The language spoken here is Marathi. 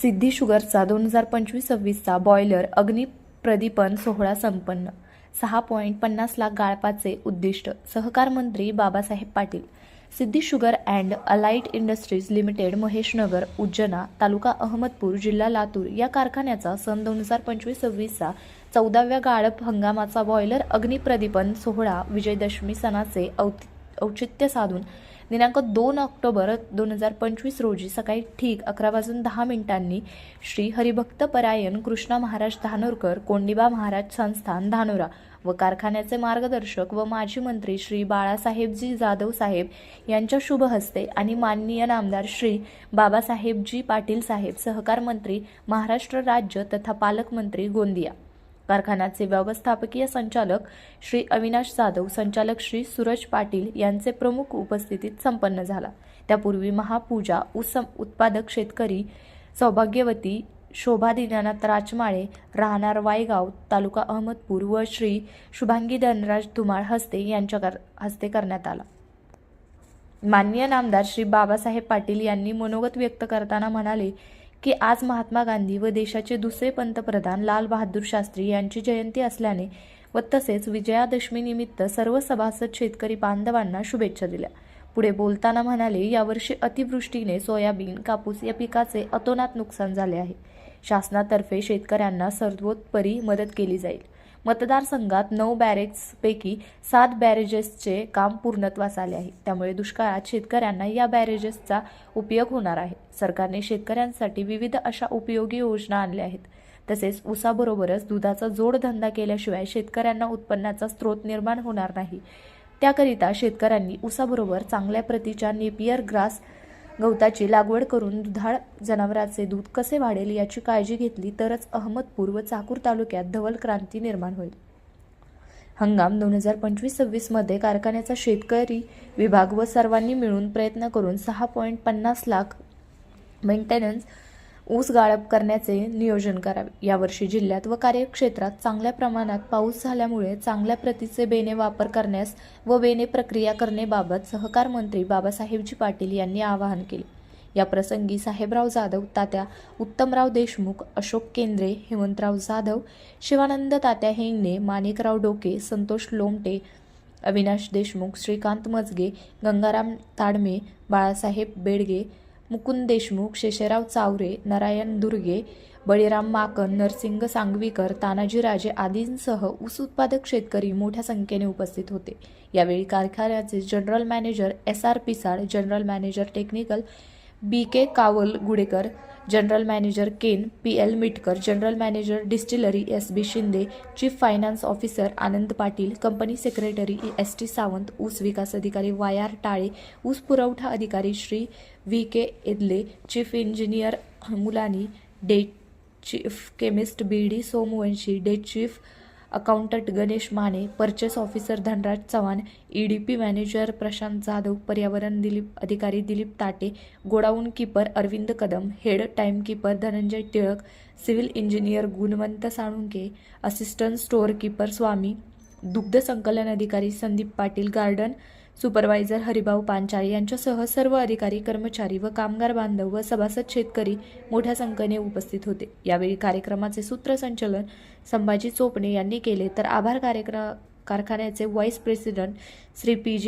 सिद्धी शुगरचा दोन हजार पंचवीस सव्वीसचा बॉयलर अग्निप्रदीपन सोहळा संपन्न. सहा पॉईंट पन्नास लाख गाळपाचे उद्दिष्ट. सहकार मंत्री Babasaheb Patil. Siddhi sugar and allied industries limited Maheshnagar Ujjana taluka Ahmadpur जिल्हा लातूर या कारखान्याचा सन दोन हजार पंचवीस सव्वीसचा चौदाव्या गाळप हंगामाचा बॉयलर अग्निप्रदीपन सोहळा विजयदशमी सणाचे औचित्य साधून दिनांक दोन ऑक्टोबर दोन हजार पंचवीस रोजी सकाळी ठीक अकरा वाजून दहा मिनिटांनी श्री हरिभक्त परायण कृष्णा महाराज धानोरकर कोंडिबा महाराज संस्थान धानोरा व कारखान्याचे मार्गदर्शक व माजी मंत्री श्री बाळासाहेबजी जाधव साहेब यांच्या शुभ हस्ते आणि माननीय नामदार श्री बाबासाहेबजी पाटील साहेब सहकार मंत्री महाराष्ट्र राज्य तथा पालकमंत्री गोंदिया. कारखान्याचे व्यवस्थापकीय संचालक श्री अविनाश जाधव संचालक श्री सूरज पाटील यांचे प्रमुख उपस्थितीत संपन्न झाला. त्यापूर्वी महापूजा उसम उत्पादक शेतकरी सौभाग्यवती शोभा दिनानाथ राजमाळे राहणार वायगाव तालुका अहमदपूर व श्री शुभांगी धनराज धुमाळ हस्ते यांच्या कर- हस्ते करण्यात आला. माननीय नामदार श्री बाबासाहेब पाटील यांनी मनोगत व्यक्त करताना म्हणाले की आज महात्मा गांधी व देशाचे दुसरे पंतप्रधान लाल बहादूर शास्त्री यांची जयंती असल्याने व तसेच विजयादशमीनिमित्त सर्व सभासद शेतकरी बांधवांना शुभेच्छा दिल्या. पुढे बोलताना म्हणाले यावर्षी अतिवृष्टीने सोयाबीन कापूस या पिकाचे अतोनात नुकसान झाले आहे. शासनातर्फे शेतकऱ्यांना सर्वोत्परी मदत केली जाईल. मतदारसंघात नऊ बॅरेजेसपैकी सात बॅरेजेसचे काम पूर्णत्वास आले आहे. त्यामुळे दुष्काळात शेतकऱ्यांना या बॅरेजेसचा उपयोग होणार आहे. सरकारने शेतकऱ्यांसाठी विविध अशा उपयोगी योजना आणल्या आहेत. तसेच ऊसाबरोबरच दुधाचा जोडधंदा केल्याशिवाय शेतकऱ्यांना उत्पन्नाचा स्रोत निर्माण होणार नाही. त्याकरिता शेतकऱ्यांनी ऊसाबरोबर चांगल्या प्रतीच्या नेपियर ग्रास गवताची लागवड करून दुधाळ जनावरांचे दूध कसे वाढेल याची काळजी घेतली तरच अहमदपूर व चाकूर तालुक्यात धवल क्रांती निर्माण होईल. हंगाम दोन हजार पंचवीस सव्वीसमध्ये कारखान्याचा शेतकरी विभाग व सर्वांनी मिळून प्रयत्न करून सहा पॉईंट पन्नास लाख मेंटेनन्स ऊस गाळप करण्याचे नियोजन करावे. यावर्षी जिल्ह्यात व कार्यक्षेत्रात चांगल्या प्रमाणात पाऊस झाल्यामुळे चांगल्या प्रतीचे बेने वापर करण्यास व बेने प्रक्रिया करण्याबाबत सहकार मंत्री बाबासाहेबजी पाटील यांनी आवाहन केले. या प्रसंगी साहेबराव जाधव तात्या उत्तमराव देशमुख अशोक केंद्रे हेमंतराव जाधव शिवानंद तात्या हेंगणे माणिकराव डोके संतोष लोमटे अविनाश देशमुख श्रीकांत मजगे गंगाराम ताडमे बाळासाहेब बेडगे मुकुंद देशमुख शेषराव चावरे नारायण दुर्गे बळीराम माकन नरसिंग सांगवीकर तानाजीराजे आदींसह ऊस उत्पादक शेतकरी मोठ्या संख्येने उपस्थित होते. यावेळी कारखान्याचे general manager S R Pisal general manager technical B K Kawal Gudekar general manager cane P L Mitkar general manager distillery S B Shinde chief finance officer Anand Patil company secretary S T Sawant ऊस विकास अधिकारी वाय आर टाळे ऊस पुरवठा अधिकारी Shri V K Edle chief engineer Mulani day chief chemist B D Somvanshi day chief accountant Ganesh Mane purchase officer Dhanraj Chavan E D P manager Prashant Jadhav पर्यावरण दिलीप अधिकारी Dilip Tate godown keeper Arvind Kadam head time keeper Dhananjay Tilak civil engineer Gunwant Salunke assistant store keeper Swami दुग्ध संकलन अधिकारी संदीप पाटील गार्डन सुपरवायझर हरिभाऊ पांचाळे यांच्यासह सर्व अधिकारी कर्मचारी व कामगार बांधव व सभासद शेतकरी मोठ्या संख्येने उपस्थित होते. यावेळी कार्यक्रमाचे सूत्रसंचलन संभाजी चोपणे यांनी केले. तर आभार कार्यक्रम कारखान्याचे vice president Shri P G